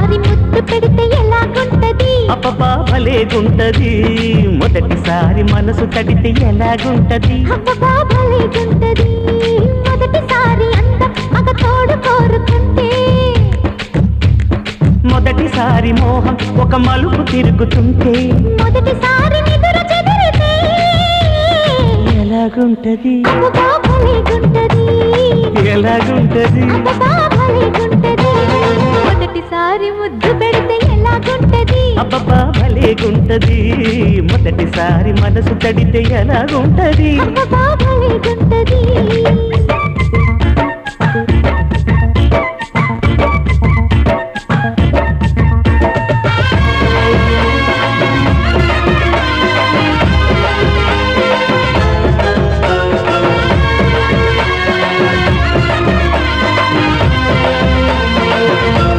మొదటిసారి ముద్దు పెడితే ఎలాగుంటది? అబ్బబ్బా భలేగుంటది. మొదటిసారి మనసు తడితే ఎలాగుంటది? అబ్బబ్బా భలేగుంటది. మొదటిసారి అంత మగ తోడు కోరుకుంటే. మొదటిసారి మోహం ఒక మలుపు తిరుగుతుంటే. మొదటిసారి నిదురు చెదిరితే. ఎలాగుంటది? ఎలాగుంటది? మొదటిసారి ముద్దు పెడితే ఎలాగుంటది? అబ్బబ్బా భలేగుంటది మొదటిసారి మనసు తడితే ఎలాగుంటది? అబ్బబ్బా భలేగుంటది